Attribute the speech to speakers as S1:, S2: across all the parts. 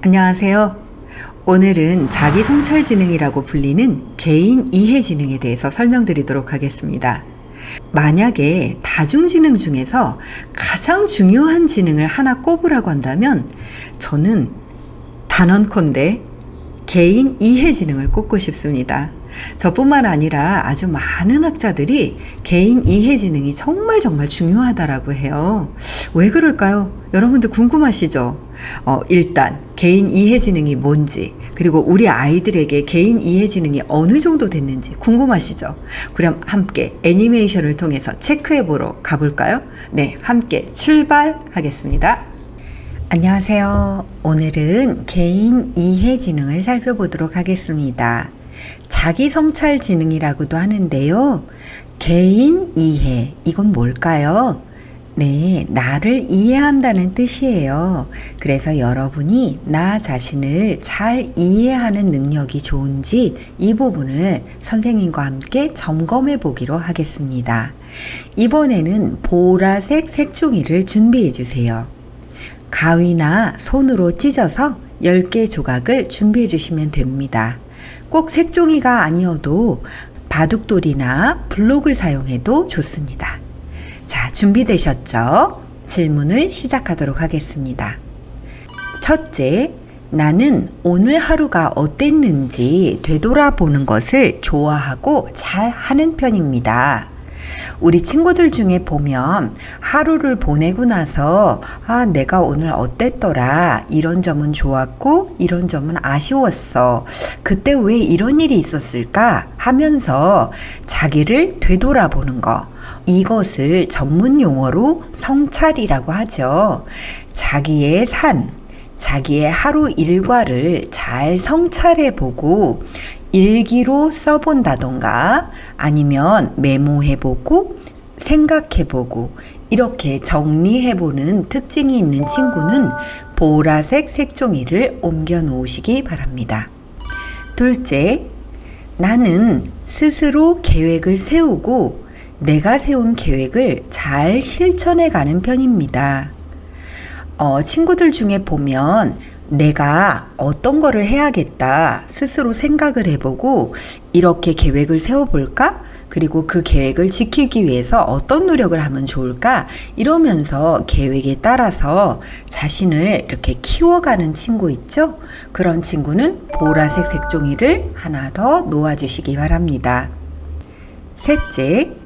S1: 안녕하세요. 오늘은 자기 성찰 지능이라고 불리는 개인 이해 지능에 대해서 설명드리도록 하겠습니다. 만약에 다중지능 중에서 가장 중요한 지능을 하나 꼽으라고 한다면 저는 단언컨대 개인 이해 지능을 꼽고 싶습니다. 저뿐만 아니라 아주 많은 학자들이 개인 이해 지능이 정말 정말 중요하다라고 해요. 왜 그럴까요? 여러분들 궁금하시죠? 어, 일단 개인 이해 지능이 뭔지 그리고 우리 아이들에게 개인 이해 지능이 어느 정도 됐는지 궁금하시죠? 그럼 함께 애니메이션을 통해서 체크해 보러 가볼까요? 네, 함께 출발하겠습니다. 안녕하세요. 오늘은 개인 이해 지능을 살펴보도록 하겠습니다. 자기 성찰 지능이라고도 하는데요. 개인 이해, 이건 뭘까요? 네, 나를 이해한다는 뜻이에요. 그래서 여러분이 나 자신을 잘 이해하는 능력이 좋은지 이 부분을 선생님과 함께 점검해 보기로 하겠습니다. 이번에는 보라색 색종이를 준비해 주세요. 가위나 손으로 찢어서 10개 조각을 준비해 주시면 됩니다. 꼭 색종이가 아니어도 바둑돌이나 블록을 사용해도 좋습니다. 자, 준비되셨죠? 질문을 시작하도록 하겠습니다. 첫째, 나는 오늘 하루가 어땠는지 되돌아보는 것을 좋아하고 잘 하는 편입니다. 우리 친구들 중에 보면 하루를 보내고 나서 아, 내가 오늘 어땠더라. 이런 점은 좋았고 이런 점은 아쉬웠어. 그때 왜 이런 일이 있었을까? 하면서 자기를 되돌아보는 거. 이것을 전문 용어로 성찰이라고 하죠. 자기의 삶, 자기의 하루 일과를 잘 성찰해 보고 일기로 써본다던가 아니면 메모해보고 생각해보고 이렇게 정리해보는 특징이 있는 친구는 보라색 색종이를 옮겨 놓으시기 바랍니다. 둘째, 나는 스스로 계획을 세우고 내가 세운 계획을 잘 실천해 가는 편입니다. 어, 친구들 중에 보면 내가 어떤 거를 해야겠다 스스로 생각을 해보고 이렇게 계획을 세워볼까? 그리고 그 계획을 지키기 위해서 어떤 노력을 하면 좋을까? 이러면서 계획에 따라서 자신을 이렇게 키워가는 친구 있죠? 그런 친구는 보라색 색종이를 하나 더 놓아주시기 바랍니다. 셋째,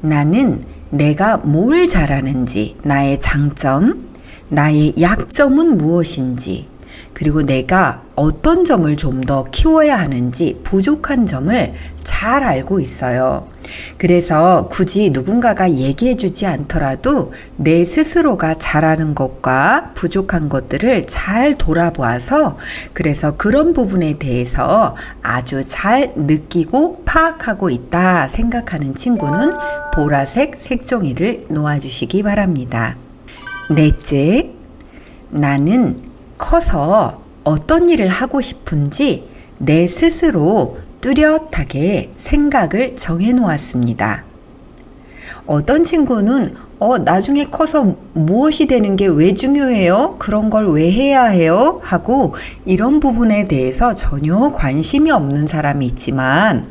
S1: 나는 내가 뭘 잘하는지, 나의 장점, 나의 약점은 무엇인지, 그리고 내가 어떤 점을 좀 더 키워야 하는지 부족한 점을 잘 알고 있어요. 그래서 굳이 누군가가 얘기해 주지 않더라도 내 스스로가 잘하는 것과 부족한 것들을 잘 돌아보아서 그래서 그런 부분에 대해서 아주 잘 느끼고 파악하고 있다 생각하는 친구는 보라색 색종이를 놓아주시기 바랍니다. 넷째, 나는 커서 어떤 일을 하고 싶은지 내 스스로 뚜렷하게 생각을 정해 놓았습니다. 어떤 친구는 어, 나중에 커서 무엇이 되는 게 왜 중요해요? 그런 걸 왜 해야 해요? 하고 이런 부분에 대해서 전혀 관심이 없는 사람이 있지만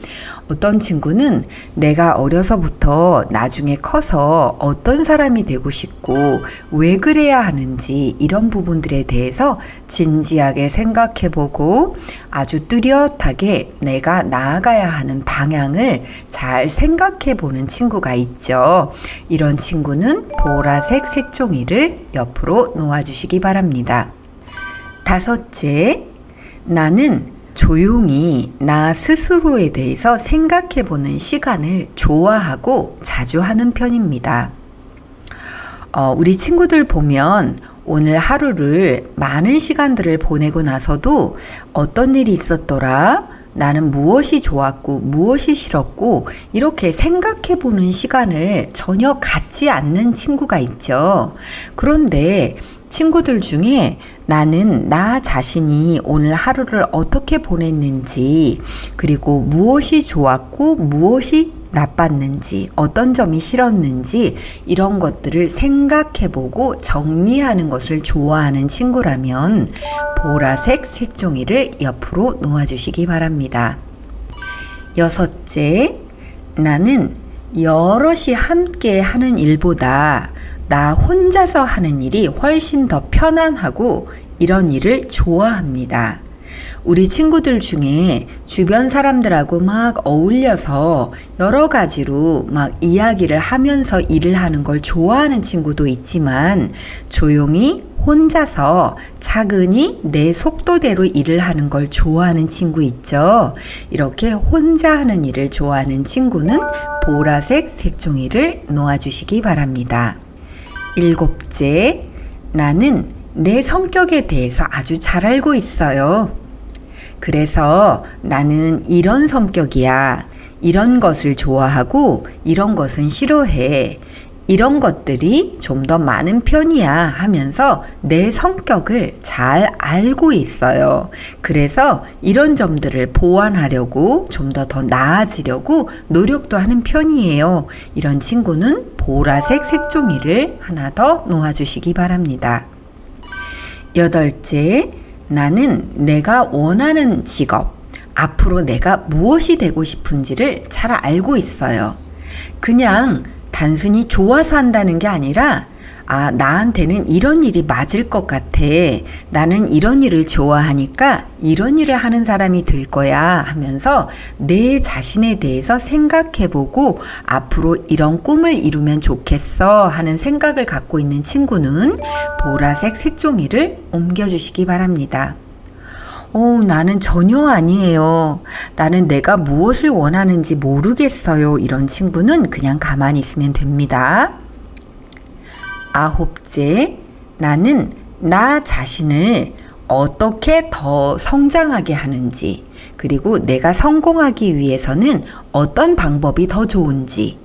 S1: 어떤 친구는 내가 어려서부터 나중에 커서 어떤 사람이 되고 싶고 왜 그래야 하는지 이런 부분들에 대해서 진지하게 생각해 보고 아주 뚜렷하게 내가 나아가야 하는 방향을 잘 생각해 보는 친구가 있죠. 이런 친구는 보라색 색종이를 옆으로 놓아 주시기 바랍니다. 다섯째, 나는 조용히 나 스스로에 대해서 생각해 보는 시간을 좋아하고 자주 하는 편입니다. 어, 우리 친구들 보면 오늘 하루를 많은 시간들을 보내고 나서도 어떤 일이 있었더라? 나는 무엇이 좋았고 무엇이 싫었고 이렇게 생각해 보는 시간을 전혀 갖지 않는 친구가 있죠. 그런데 친구들 중에 나는 나 자신이 오늘 하루를 어떻게 보냈는지, 그리고 무엇이 좋았고 무엇이 나빴는지, 어떤 점이 싫었는지, 이런 것들을 생각해보고 정리하는 것을 좋아하는 친구라면, 보라색 색종이를 옆으로 놓아주시기 바랍니다. 여섯째, 나는 여럿이 함께 하는 일보다 나 혼자서 하는 일이 훨씬 더 편안하고 이런 일을 좋아합니다. 우리 친구들 중에 주변 사람들하고 막 어울려서 여러 가지로 막 이야기를 하면서 일을 하는 걸 좋아하는 친구도 있지만 조용히 혼자서 차근히 내 속도대로 일을 하는 걸 좋아하는 친구 있죠. 이렇게 혼자 하는 일을 좋아하는 친구는 보라색 색종이를 놓아주시기 바랍니다. 일곱째, 나는 내 성격에 대해서 아주 잘 알고 있어요. 그래서 나는 이런 성격이야. 이런 것을 좋아하고 이런 것은 싫어해. 이런 것들이 좀 더 많은 편이야 하면서 내 성격을 잘 알고 있어요. 그래서 이런 점들을 보완하려고 좀더더 나아지려고 노력도 하는 편이에요. 이런 친구는 보라색 색종이를 하나 더 놓아주시기 바랍니다. 여덟째, 나는 내가 원하는 직업, 앞으로 내가 무엇이 되고 싶은지를 잘 알고 있어요. 그냥 단순히 좋아서 한다는 게 아니라 아, 나한테는 이런 일이 맞을 것 같아. 나는 이런 일을 좋아하니까 이런 일을 하는 사람이 될 거야 하면서 내 자신에 대해서 생각해보고 앞으로 이런 꿈을 이루면 좋겠어 하는 생각을 갖고 있는 친구는 보라색 색종이를 옮겨주시기 바랍니다. 어, 나는 전혀 아니에요. 나는 내가 무엇을 원하는지 모르겠어요. 이런 친구는 그냥 가만히 있으면 됩니다. 아홉째, 나는 나 자신을 어떻게 더 성장하게 하는지, 그리고 내가 성공하기 위해서는 어떤 방법이 더 좋은지,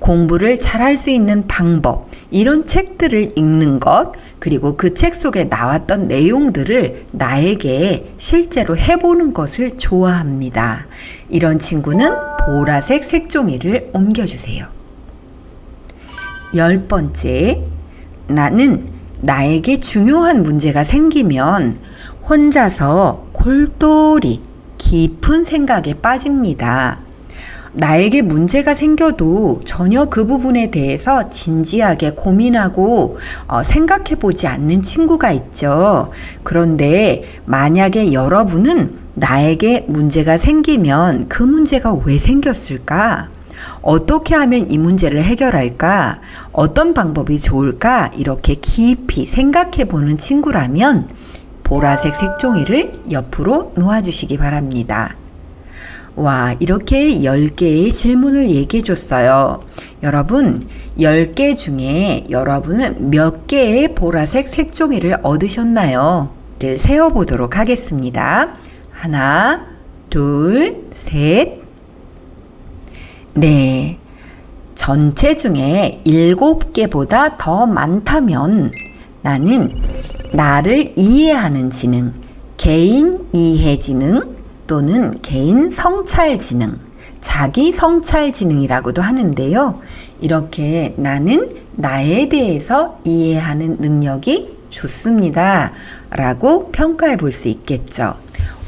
S1: 공부를 잘할 수 있는 방법, 이런 책들을 읽는 것, 그리고 그 책 속에 나왔던 내용들을 나에게 실제로 해보는 것을 좋아합니다. 이런 친구는 보라색 색종이를 옮겨주세요. 열 번째, 나는 나에게 중요한 문제가 생기면 혼자서 골똘히 깊은 생각에 빠집니다. 나에게 문제가 생겨도 전혀 그 부분에 대해서 진지하게 고민하고 어, 생각해 보지 않는 친구가 있죠. 그런데 만약에 여러분은 나에게 문제가 생기면 그 문제가 왜 생겼을까? 어떻게 하면 이 문제를 해결할까? 어떤 방법이 좋을까? 이렇게 깊이 생각해 보는 친구라면 보라색 색종이를 옆으로 놓아주시기 바랍니다. 와, 이렇게 10개의 질문을 얘기해 줬어요. 여러분, 10개 중에 여러분은 몇 개의 보라색 색종이를 얻으셨나요? 를 세어 보도록 하겠습니다. 하나, 둘, 셋. 네. 전체 중에 7개보다 더 많다면 나는 나를 이해하는 지능, 개인 이해 지능, 또는 개인 성찰 지능, 자기 성찰 지능이라고도 하는데요. 이렇게 나는 나에 대해서 이해하는 능력이 좋습니다. 라고 평가해 볼 수 있겠죠.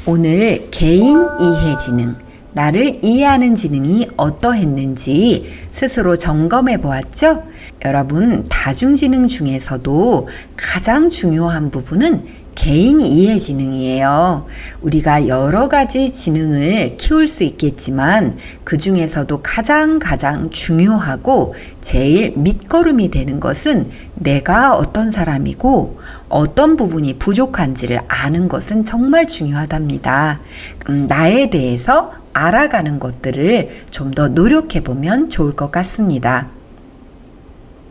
S1: 오늘 개인 이해 지능, 나를 이해하는 지능이 어떠했는지 스스로 점검해 보았죠? 여러분, 다중지능 중에서도 가장 중요한 부분은 개인 이해 지능이에요. 우리가 여러 가지 지능을 키울 수 있겠지만 그 중에서도 가장 가장 중요하고 제일 밑거름이 되는 것은 내가 어떤 사람이고 어떤 부분이 부족한지를 아는 것은 정말 중요하답니다. 음, 나에 대해서 알아가는 것들을 좀 더 노력해 보면 좋을 것 같습니다.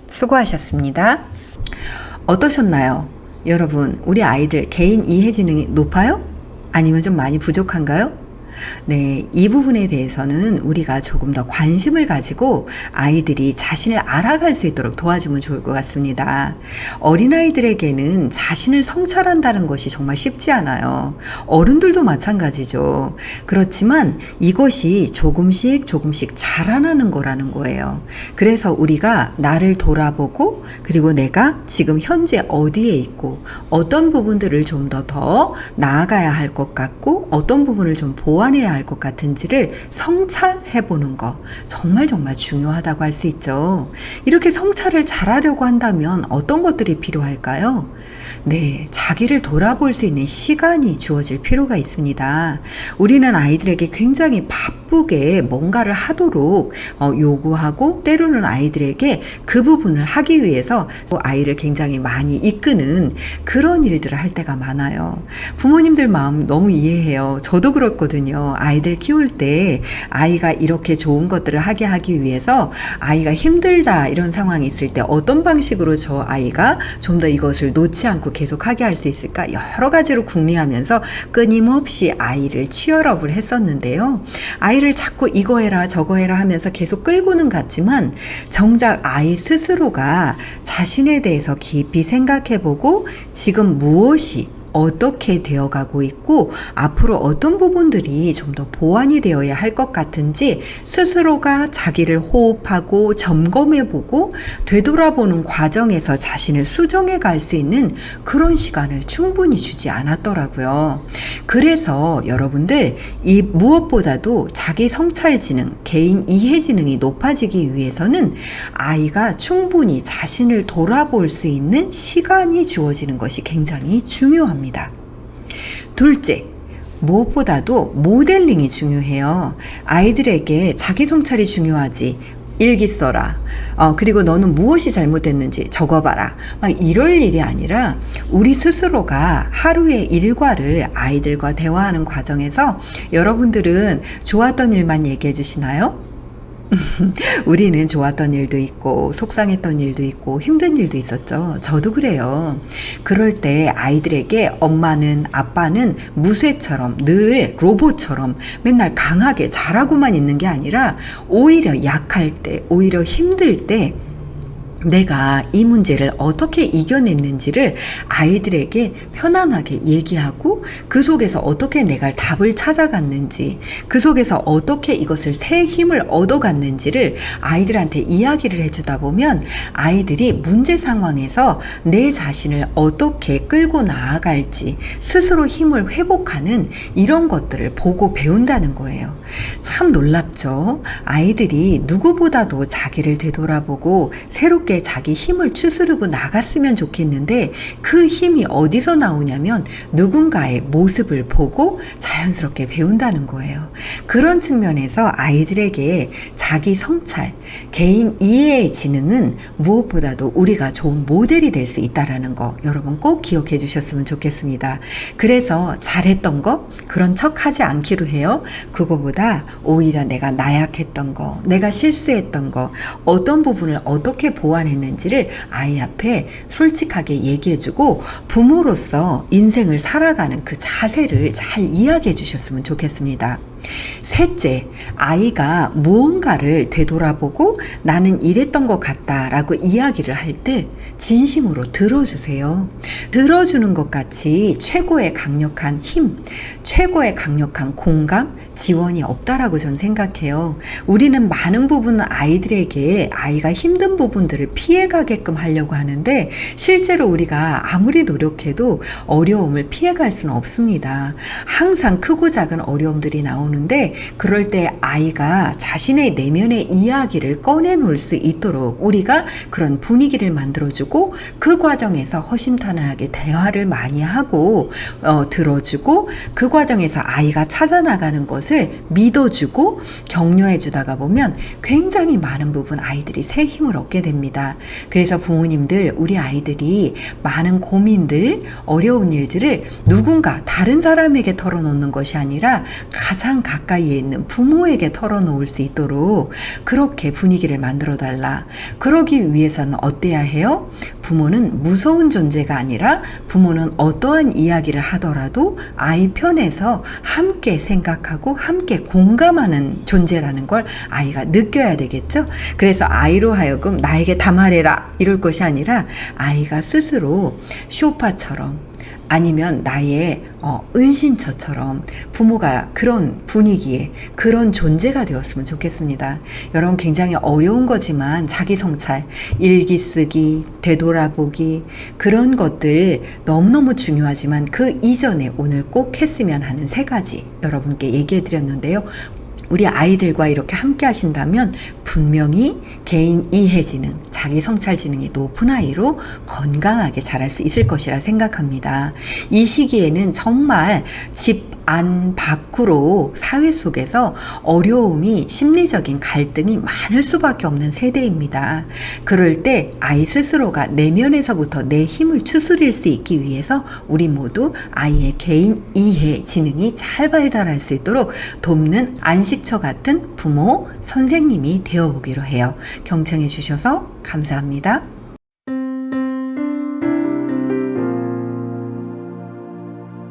S1: 수고하셨습니다. 어떠셨나요? 여러분, 우리 아이들 개인 이해 지능이 높아요? 아니면 좀 많이 부족한가요? 네, 이 부분에 대해서는 우리가 조금 더 관심을 가지고 아이들이 자신을 알아갈 수 있도록 도와주면 좋을 것 같습니다. 어린아이들에게는 자신을 성찰한다는 것이 정말 쉽지 않아요. 어른들도 마찬가지죠. 그렇지만 이것이 조금씩 조금씩 자라나는 거라는 거예요. 그래서 우리가 나를 돌아보고 그리고 내가 지금 현재 어디에 있고 어떤 부분들을 좀 더더 나아가야 할 것 같고 어떤 부분을 좀 보완 해야 할 것 같은지를 성찰해 보는 거 정말 정말 중요하다고 할 수 있죠. 이렇게 성찰을 잘하려고 한다면 어떤 것들이 필요할까요? 네, 자기를 돌아볼 수 있는 시간이 주어질 필요가 있습니다. 우리는 아이들에게 굉장히 바 쁘게 뭔가를 하도록 어, 요구하고 때로는 아이들에게 그 부분을 하기 위해서 아이를 굉장히 많이 이끄는 그런 일들을 할 때가 많아요. 부모님들 마음 너무 이해해요. 저도 그렇거든요. 아이들 키울 때 아이가 이렇게 좋은 것들을 하게 하기 위해서 아이가 힘들다 이런 상황이 있을 때 어떤 방식으로 저 아이가 좀 더 이것을 놓지 않고 계속 하게 할 수 있을까 여러 가지로 궁리하면서 끊임없이 아이를 치열업을 했었는데요. 아이를 자꾸 이거 해라 저거 해라 하면서 계속 끌고는 갔지만 정작 아이 스스로가 자신에 대해서 깊이 생각해보고 지금 무엇이 어떻게 되어가고 있고 앞으로 어떤 부분들이 좀 더 보완이 되어야 할 것 같은지 스스로가 자기를 호흡하고 점검해보고 되돌아보는 과정에서 자신을 수정해 갈 수 있는 그런 시간을 충분히 주지 않았더라고요. 그래서 여러분들 이 무엇보다도 자기 성찰 지능, 개인 이해 지능이 높아지기 위해서는 아이가 충분히 자신을 돌아볼 수 있는 시간이 주어지는 것이 굉장히 중요합니다. 합니다. 둘째, 무엇보다도 모델링이 중요해요. 아이들에게 자기 성찰이 중요하지. 일기 써라. 어, 그리고 너는 무엇이 잘못됐는지 적어봐라. 막 이럴 일이 아니라 우리 스스로가 하루의 일과를 아이들과 대화하는 과정에서 여러분들은 좋았던 일만 얘기해 주시나요? 우리는 좋았던 일도 있고, 속상했던 일도 있고, 힘든 일도 있었죠. 저도 그래요. 그럴 때 아이들에게 엄마는, 아빠는 무쇠처럼 늘 로봇처럼 맨날 강하게 잘하고만 있는 게 아니라 오히려 약할 때, 오히려 힘들 때, 내가 이 문제를 어떻게 이겨냈는지를 아이들에게 편안하게 얘기하고 그 속에서 어떻게 내가 답을 찾아갔는지 그 속에서 어떻게 이것을 새 힘을 얻어갔는지를 아이들한테 이야기를 해주다 보면 아이들이 문제 상황에서 내 자신을 어떻게 끌고 나아갈지 스스로 힘을 회복하는 이런 것들을 보고 배운다는 거예요. 참 놀랍죠? 아이들이 누구보다도 자기를 되돌아보고 새롭게 함께 자기 힘을 추스르고 나갔으면 좋겠는데 그 힘이 어디서 나오냐면 누군가의 모습을 보고 자연스럽게 배운다는 거예요. 그런 측면에서 아이들에게 자기 성찰, 개인 이해의 지능은 무엇보다도 우리가 좋은 모델이 될 수 있다라는 거 여러분 꼭 기억해 주셨으면 좋겠습니다. 그래서 잘했던 거 그런 척 하지 않기로 해요. 그거보다 오히려 내가 나약했던 거, 내가 실수했던 거, 어떤 부분을 어떻게 보완 보완했는지를 아이 앞에 솔직하게 얘기해주고 부모로서 인생을 살아가는 그 자세를 잘 이야기해 주셨으면 좋겠습니다. 셋째, 아이가 무언가를 되돌아보고 나는 이랬던 것 같다라고 이야기를 할 때 진심으로 들어주세요. 들어주는 것 같이 최고의 강력한 힘, 최고의 강력한 공감, 지원이 없다라고 전 생각해요. 우리는 많은 부분은 아이들에게 아이가 힘든 부분들을 피해가게끔 하려고 하는데 실제로 우리가 아무리 노력해도 어려움을 피해갈 수는 없습니다. 항상 크고 작은 어려움들이 나오는 나오는데 그럴 때 아이가 자신의 내면의 이야기를 꺼내놓을 수 있도록 우리가 그런 분위기를 만들어주고 그 과정에서 허심탄회하게 대화를 많이 하고 어, 들어주고 그 과정에서 아이가 찾아나가는 것을 믿어주고 격려해주다가 보면 굉장히 많은 부분 아이들이 새 힘을 얻게 됩니다. 그래서 부모님들 우리 아이들이 많은 고민들 어려운 일들을 누군가 다른 사람에게 털어놓는 것이 아니라 가장 가까이에 있는 부모에게 털어놓을 수 있도록 그렇게 분위기를 만들어 달라. 그러기 위해서는 어때야 해요? 부모는 무서운 존재가 아니라 부모는 어떠한 이야기를 하더라도 아이 편에서 함께 생각하고 하고 함께 공감하는 존재라는 걸 아이가 느껴야 되겠죠? 그래서 아이로 하여금 나에게 다 말해라 이럴 것이 아니라 아이가 스스로 쇼파처럼 아니면 나의 어, 은신처처럼 부모가 그런 분위기에 그런 존재가 되었으면 좋겠습니다. 여러분 굉장히 어려운 거지만 자기 성찰, 일기 쓰기, 되돌아보기 그런 것들 너무너무 중요하지만 그 이전에 오늘 꼭 했으면 하는 세 가지 여러분께 얘기해 드렸는데요. 우리 아이들과 이렇게 함께 하신다면 분명히 개인 이해 지능, 자기 성찰 지능이 높은 아이로 건강하게 자랄 수 있을 것이라 생각합니다. 이 시기에는 정말 집 안 밖으로 사회 속에서 어려움이 심리적인 갈등이 많을 수밖에 없는 세대입니다. 그럴 때 아이 스스로가 내면에서부터 내 힘을 추스릴 수 있기 위해서 우리 모두 아이의 개인 이해 지능이 잘 발달할 수 있도록 돕는 안식처 같은 부모, 선생님이 되어 보기로 해요. 경청해 주셔서 감사합니다.